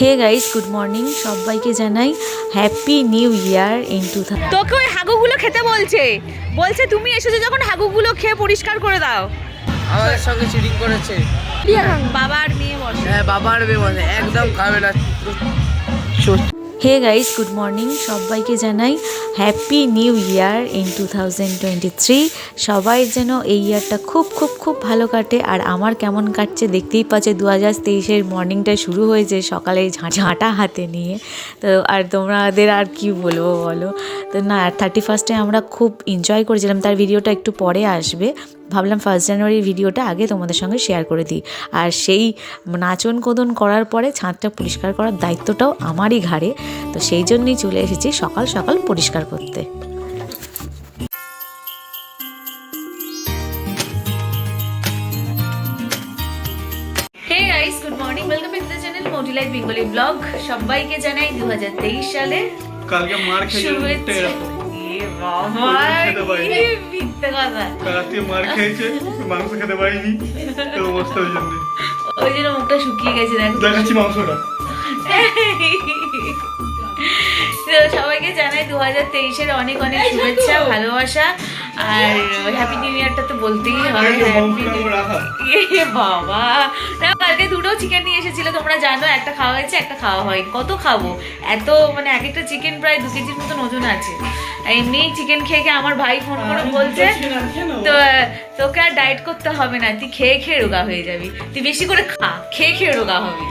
হে guys good morning সবাইকে জানাই happy new year in two তোকে ওই হাগুগুলো খেতে বলছে। বলছে তুমি এসেছ যখন হাগুগুলো খেয়ে পরিষ্কার করে দাও। আমাদের সঙ্গে চিটিং করেছে। বাবার মেয়ে বসে। হ্যাঁ বাবার মেয়ে বসে একদম খাবে না। হে গাইস গুড মর্নিং সবাইকে জানাই happy new year in two thousand twenty three সবাই যেন এই ইয়ারটা খুব খুব খুব ভালো কাটে। আর আমার কেমন কাটছে দেখতেই পাচ্ছে দু হাজার তেইশের মর্নিংটা শুরু হয়েছে সকালে ঝাঁটা হাতে নিয়ে। তো আর তোমাদের আর কি বলব বলো? তো না থার্টি ফার্স্টে আমরা খুব এনজয় করেছিলাম। তার ভিডিওটা একটু পরে আসবে। ভাবলাম ফার্স্ট জানুয়ারির ভিডিওটা আগে তোমাদের সঙ্গে শেয়ার করে দিই। আর সেই নাচন কোদন করার পরে ছাদটা পরিষ্কার করার দায়িত্বটাও আমারই ঘাড়ে। তো সেই জন্যই চলে এসেছি সকাল সকাল পরিষ্কার করতে। Hey guys good morning welcome back to the channel মোটিলাইট Bengali blog সবাইকে জানাই দু সালে কালকে মার খেয়েছে মুখটা এরকম এ বাবা খেতে পারিনি। কি মিথ্যে কথা। কালকে মার খেয়েছে মাংস খেতে পারিনি তো অবস্থা ওই জন্য। ওই জন্য মুখটা শুকিয়ে গেছে দেখো। দেখাচ্ছি মাংসটা। সবাইকে জানাই দু হাজার তেইশের অনেক অনেক শুভেচ্ছা ভালোবাসা আর হ্যাপি নিউ ইয়ারটা তো বলতেই হবে আমার রাখা। এ বাবা। না কালকে দুটো চিকেন নিয়ে এসেছিল তোমরা জানো একটা খাওয়া হয়েছে একটা খাওয়া হয়নি। কত খাব? এত মানে এক একটা চিকেন প্রায় দু কেজির মতন ওজন আছে। এমনি চিকেন খেয়ে খেয়ে আমার ভাই ফোন করে বলছে তো তোকে আর ডায়েট করতে হবে না তুই খেয়ে খেয়ে রোগা হয়ে যাবি। তুই বেশি করে খা খেয়ে খেয়ে রোগা হবি।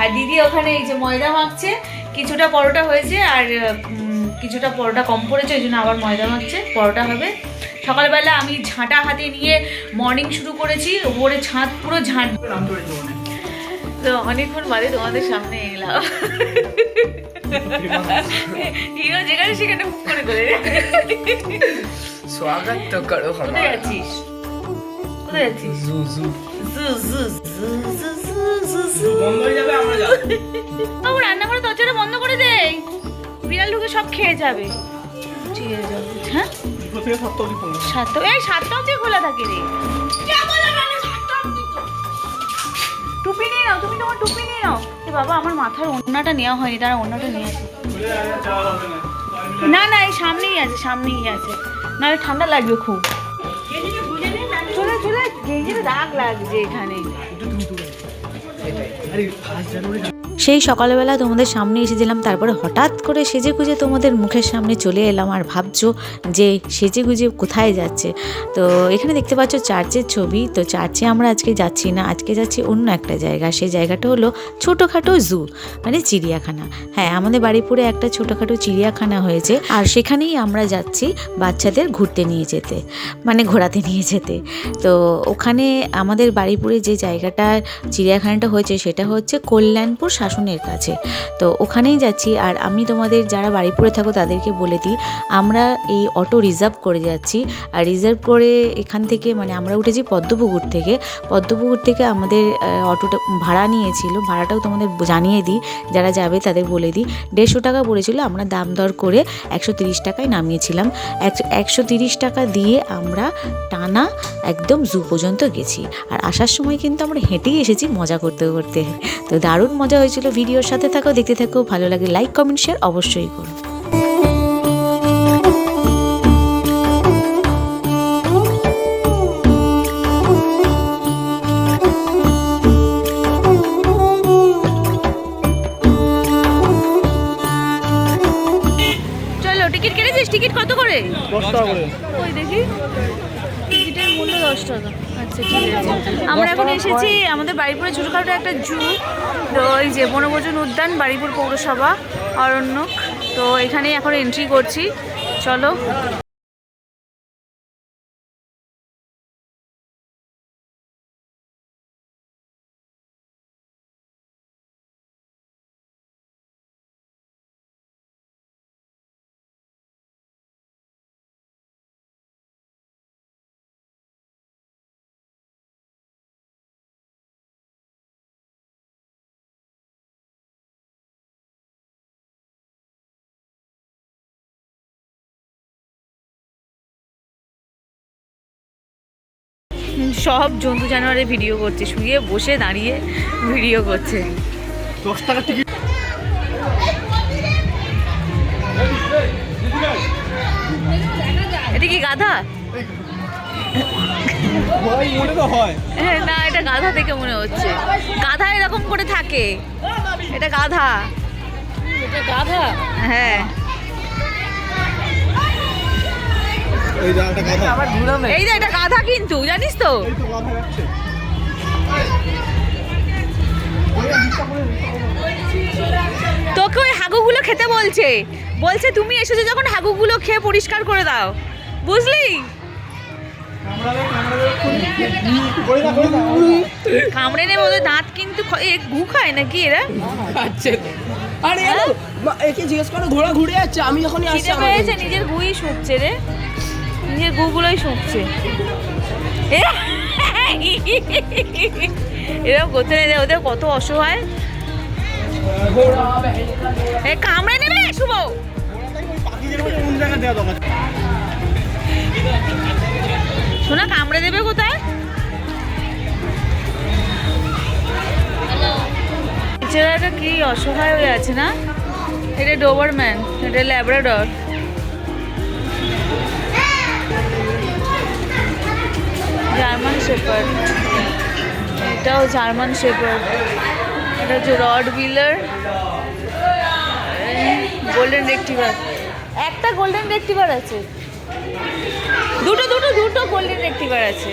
আর দিদি ওখানে এই যে ময়দা মাখছে কিছুটা পরোটা হয়েছে আর কিছুটা পরোটা কম পড়েছে ওই জন্য আবার ময়দা মাখছে পরোটা হবে। সকালবেলা আমি ঝাঁটা হাতে নিয়ে মর্নিং শুরু করেছি ওপরে ছাদ পুরো ঝাঁট। তো অনেকক্ষণ বাদে তোমাদের সামনে এলাম। হিরো যেখানে সেখানে মুখ করে করে স্বাগত করো কোথায় যাচ্ছিস কোথায় যাচ্ছিস জু জু জু জু জু জু জু জু জু বন্ধ হয়ে যাবে আমরা যাব বাবু রান্না করে দরজাটা বন্ধ করে দে বিড়াল ঢুকে সব খেয়ে যাবে ঠিক আছে হ্যাঁ সাতটা এই সাতটা অবধি খোলা থাকে রে টুপি নিয়ে নাও তুমি তোমার টুপি নিয়ে নাও বাবা, আমার মাথার ওড়নাটা নেওয়া হয়নি তারা ওড়নাটা নিয়ে আছে না না, এই সামনেই আছে সামনেই আছে। নাহলে ঠান্ডা লাগবে খুব। চলে চলে, গেঞ্জিতে দাগ লাগছে এখানে। সেই সকালবেলা তোমাদের সামনে এসেছিলাম, তারপরে হঠাৎ করে সেজে গুজে তোমাদের মুখের সামনে চলে এলাম আর ভাবছ যে সেজে গুজে কোথায় যাচ্ছে। তো এখানে দেখতে পাচ্ছ চার্চের ছবি, তো চার্চে আমরা আজকে যাচ্ছি না, আজকে যাচ্ছি অন্য একটা জায়গা। সেই জায়গাটা হলো ছোটোখাটো জু মানে চিড়িয়াখানা। হ্যাঁ আমাদের বাড়িপুরে একটা ছোটোখাটো চিড়িয়াখানা হয়েছে আর সেখানেই আমরা যাচ্ছি বাচ্চাদের ঘুরতে নিয়ে যেতে মানে ঘোরাতে নিয়ে যেতে। তো ওখানে আমাদের বাড়িপুরে যে জায়গাটা, চিড়িয়াখানাটা হয়েছে সেটা হচ্ছে কল্যাণপুর শাসনের কাছে। তো ওখানেই যাচ্ছি আর আমি তোমাদের যারা বাড়িপুরে থাকো তাদেরকে বলে দিই, আমরা এই অটো রিজার্ভ করে যাচ্ছি। আর রিজার্ভ করে এখান থেকে মানে আমরা উঠেছি পদ্মপুকুর থেকে। পদ্মপুকুর থেকে আমাদের অটোটা ভাড়া নিয়েছিল। ভাড়াটাও তোমাদের জানিয়ে দিই, যারা যাবে তাদের বলে দিই। দেড়শো টাকা পড়েছিল, আমরা দাম দর করে একশো তিরিশ টাকায় নামিয়েছিলাম। একশো তিরিশ টাকা দিয়ে আমরা টানা একদম জু পর্যন্ত গেছি। আর আসার সময় কিন্তু আমরা হেঁটেই এসেছি মজা করতে করতে। তো দারুণ মজা হয়েছিল ভিডিওর সাথে থাকো দেখতে থাকো ভালো লাগে লাইক কমেন্ট শেয়ার অবশ্যই করো। চলো টিকিট কেটেছিস? টিকিট কত করে? দশ টাকা করে। ওই দেখি? টিকিটের মূল্য দশ টাকা। আমরা এখন এসেছি আমাদের বাড়িপুরে ছোটোখাটো একটা জু। তো এই যে বনভোজন উদ্যান বাড়িপুর পৌরসভা অরণ্যক। তো এখানে এখন এন্ট্রি করছি। চলো। সব জন্তু জানোয়ারের ভিডিও করছে শুয়ে বসে দাঁড়িয়ে ভিডিও করছে। দশ টাকা টিকিট এটা কি গাধা? হয়। না এটা গাধা দেখে মনে হচ্ছে। গাধা এরকম করে থাকে। এটা গাধা। গাধা? হ্যাঁ। এই যে এটা গাধা কিন্তু জানিস তো? তোকে ওই হাগুগুলো খেতে বলছে। বলছে তুমি এসেছ যখন হাগুগুলো খেয়ে পরিষ্কার করে দাও। বুঝলি? কামড়ে নেবে ওদের দাঁত কিন্তু গু খায় নাকি এরা? আচ্ছা আরে একে জিজ্ঞেস করো ঘোড়া ঘুরে যাচ্ছে আমি যখনই আসছি নিজের গুই শুকছে রে। নিজের গুগুলোই শুকছে এরকম করতে নেই ওদের কত অসহায়। কামড়ে নেবে, শুভ। শোনা কামড়ে দেবে কোথায়? ছেলেটা কি অসহায় হয়ে আছে না? এটা ডোবারম্যান, এটা ল্যাব্রাডর। শেপার্ড। এটাও জার্মান শেপার্ড। এটা হচ্ছে রড বিলার গোল্ডেন রেক্টিভার একটা গোল্ডেন রেক্টিভার আছে। দুটো দুটো দুটো গোল্ডেন রেক্টিভার আছে।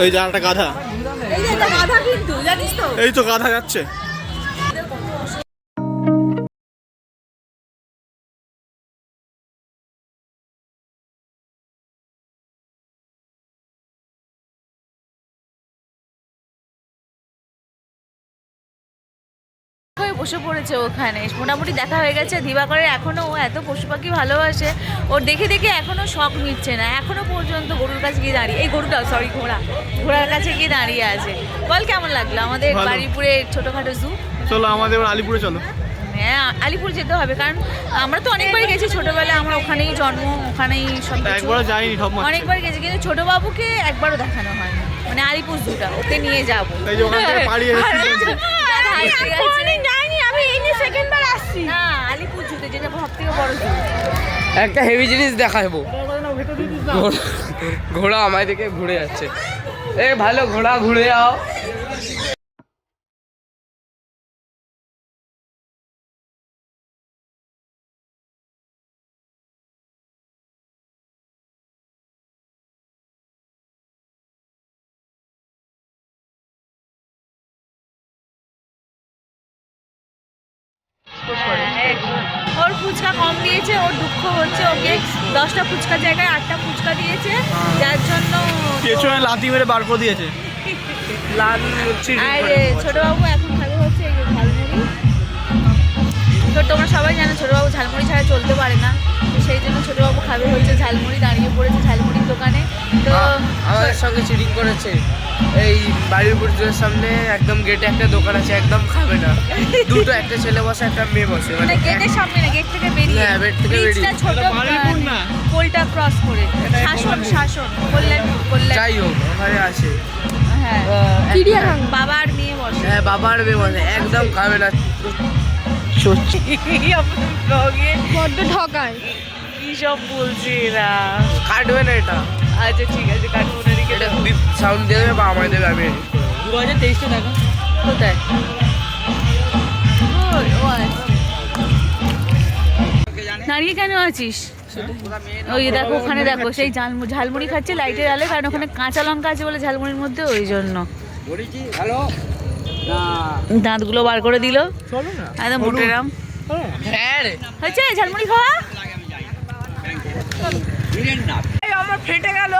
ওই জানাটা গাধা। এই তো গাধা যাচ্ছে। বসে পড়েছে ওখানে। মোটামুটি দেখা হয়ে গেছে। দিবাকরের এখনও ও এত পশু পাখি ভালোবাসে। ওর দেখে দেখে এখনও শখ মিটছে না। এখনও পর্যন্ত গরুর কাছে গিয়ে দাঁড়িয়ে এই গরুটা সরি ঘোড়া। ঘোড়ার কাছে গিয়ে দাঁড়িয়ে আছে। বল কেমন লাগল? আমাদের ভালো। বাড়িপুরের ছোটখাটো জু চলো আমাদের আলিপুরে চলো। হ্যাঁ আলিপুর যেতে হবে। কারণ আমরা তো অনেকবার গেছি ছোটবেলায়। আমরা ওখানেই জন্ম ওখানেই সব যাইনি অনেকবার গেছি কিন্তু ছোট বাবুকে একবারও দেখানো হয়নি। মানে আলিপুর জুটা ওকে নিয়ে যাব। তাই যে ওখান থেকে পালিয়ে এসেছি আমি এই নিয়ে সেকেন্ড আসছি। না আলিপুর জুতে? যেটা সব থেকে বড় একটা হেভি জিনিস দেখাবো ঘোড়া- ঘোড়া আমায় দিকে ঘুরে যাচ্ছে। এ ভালো ঘোড়া ঘুরে যাও। ওর ফুচকা কম দিয়েছে ওর দুঃখ হচ্ছে ওকে দশটা ফুচকার জায়গায় আটটা ফুচকা দিয়েছে যার জন্য পেছনে লাথি মেরে বার করে দিয়েছে। আর ছোটবাবু এখন তো তোমরা সবাই জানো ছোটবাবু ঝালমুড়ি ছাড়া চলতে পারে না। তো সেই জন্য ছোটবাবু খাবে হচ্ছে ঝালমুড়ি দাঁড়িয়ে পড়েছে ঝালমুড়ির দোকানে। তো আমাদের সঙ্গে চিটিং করেছে। এই বাড়ির পুজোর সামনে একদম গেটে একটা দোকান আছে একদম খাবে না। দুটো একটা ছেলে বসে একটা মেয়ে বসে। মানে মানে গেটের সামনে না গেট থেকে বেরিয়ে। হ্যাঁ, gate থেকে বেরিয়ে। ছোট না? পোলটা ক্রস করে। শাসন শাসন কল্যাণ কল্যাণ। যাই হোক ওখানে আছে। হ্যাঁ। বাবা আর মেয়ে বসে। হ্যাঁ বাবার মেয়ে বসে একদম খাবে না। ব্লগে বড্ড ঠকায়। কি সব বলছে এরা? কাটবে না এটা? আচ্ছা ঠিক আছে কাটবো না রেখে এটা। বিপ সাউন্ড দিয়ে দেবে বা আমায় দেবে আমি edit করে দেবো। কোথায়। দাঁড়িয়ে কেন আছিস? ওই দেখো ওখানে দেখো সেই ঝালমু- ঝালমুড়ি খাচ্ছে লাইটের আলে কারণ ওখানে কাঁচা লঙ্কা আছে বলে ঝালমুড়ির মধ্যে ওই জন্য। দাঁতগুলো বার করে দিল। একদম মোটেরাম হ্যাঁ। হয়েছে? ঝালমুড়ি খাওয়া? আমার ফেটে গেল।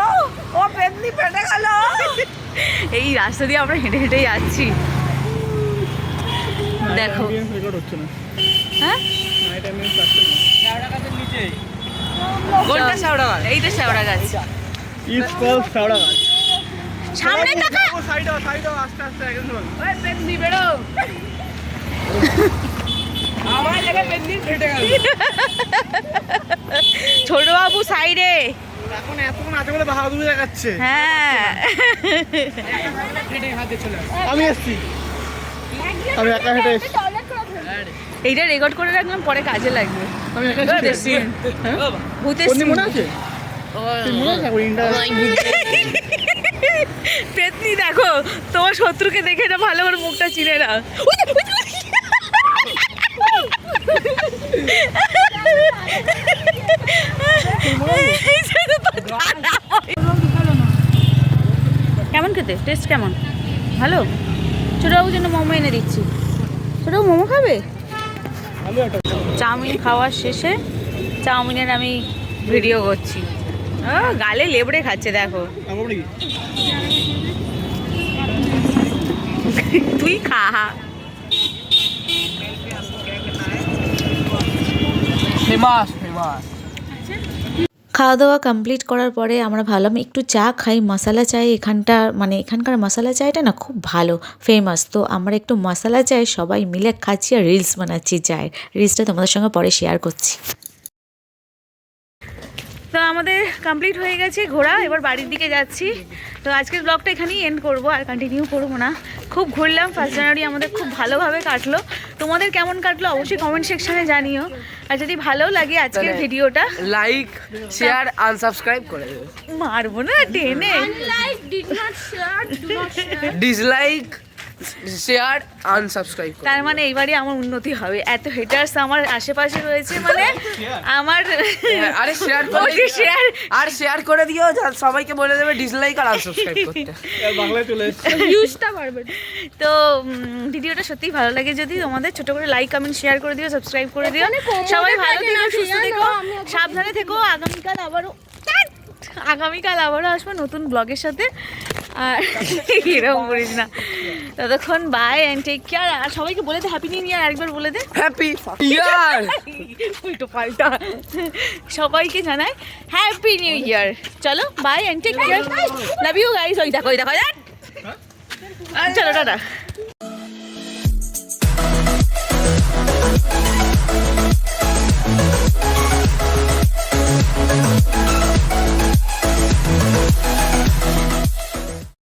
ও পেতনি ফেটে গেল। এই রাস্তা দিয়ে আমরা হেঁটে হেঁটে যাচ্ছি। দেখো। রেকর্ড হচ্ছে না। হ্যাঁ? নাইট আমি চারটে এইটা শেওড়া গাছ। ইটস কল সাউড়া গাছ। সামনে টাকা ও সাইডে সাইডে আস্তে আস্তে একদম। চলো। আমার জায়গায় পেন্দিন ফেটে গেল। ছোট বাবু সাইডে। এখন এতক্ষণ আছে বলে বাহাদুরি দেখাচ্ছে। হ্যাঁ। আমি এসছি। আমি একা হেঁটে এসছি। এইটা রেকর্ড করে রাখলাম পরে কাজে লাগবে। আমি একা হেঁটে এসছি। হ্যাঁ? ভূতের কোন মনে আছে? মনে আছে? ওই পেতনি, দেখো, তোমার শত্রুকে দেখে না ভালো করে মুখটা চিনে না কেমন খেতে? টেস্ট কেমন? ভালো? ছোটবাবুর জন্য মোমো এনে দিচ্ছি। ছোটবাবু মোমো খাবে? চাউমিন খাওয়ার শেষে চাউমিনের আমি ভিডিও করছি। গালে লেবড়ে খাচ্ছে দেখো। তুই খা। Famous famous. খাওয়া দাওয়া কমপ্লিট করার পরে আমরা ভাবলাম একটু চা খাই মশালা চাই এখানটা মানে এখানকার মশালা চায়টা না খুব ভালো ফেমাস তো আমরা একটু মশালা চাই সবাই মিলে খাচ্ছি আর রিলস বানাচ্ছি চায়ের। রিলসটা তোমাদের সঙ্গে পরে শেয়ার করছি। তো আমাদের কমপ্লিট হয়ে গেছে ঘোরা এবার বাড়ির দিকে যাচ্ছি। তো আজকের ব্লগটা এখানেই এন্ড করব আর কন্টিনিউ করব না। খুব ঘুরলাম ফার্স্ট জানুয়ারি আমাদের খুব ভালোভাবে কাটলো। তোমাদের কেমন কাটলো অবশ্যই কমেন্ট সেকশনে জানিও। আর যদি ভালো লাগে আজকের ভিডিওটা লাইক শেয়ার আনসাবস্ক্রাইব করে দেবে। মারবো না টেনে। ডিসলাইক শেয়ার আনসাবস্ক্রাইব তার মানে এইবারই আমার উন্নতি হবে। এত হেটার্স আমার আশেপাশে রয়েছে মানে আমার হ্যাঁ, আরে শেয়ার করে শেয়ার আর শেয়ার করে দিও যা- সবাইকে বলে দেবে ডিসলাইক আর আনসাবস্ক্রাইব করতে। বাংলায় চলে ভিউজটা বাড়বে। তো ভিডিওটা সত্যিই ভালো লাগে। যদি তোমাদের ছোট করে লাইক কমেন্ট শেয়ার করে দিও সাবস্ক্রাইব করে দিও। সবাই ভালো থেকো সুস্থ থেকো। সাবধানে থেকো। আগামীকাল আবারও আগামীকাল আবারও আসব নতুন ব্লগের সাথে। আর এরকম করিস না। ততক্ষণ বাই অ্যান্ড টেক কেয়ার আর সবাইকে বলে দে হ্যাপি নিউ ইয়ার আরেকবার বলে দে। হ্যাপি ইয়ার উল্টো পাল্টা। সবাইকে জানাই হ্যাপি নিউ ইয়ার চলো bye and take care love you guys ওই দেখো ওই দেখো। চলো টাটা।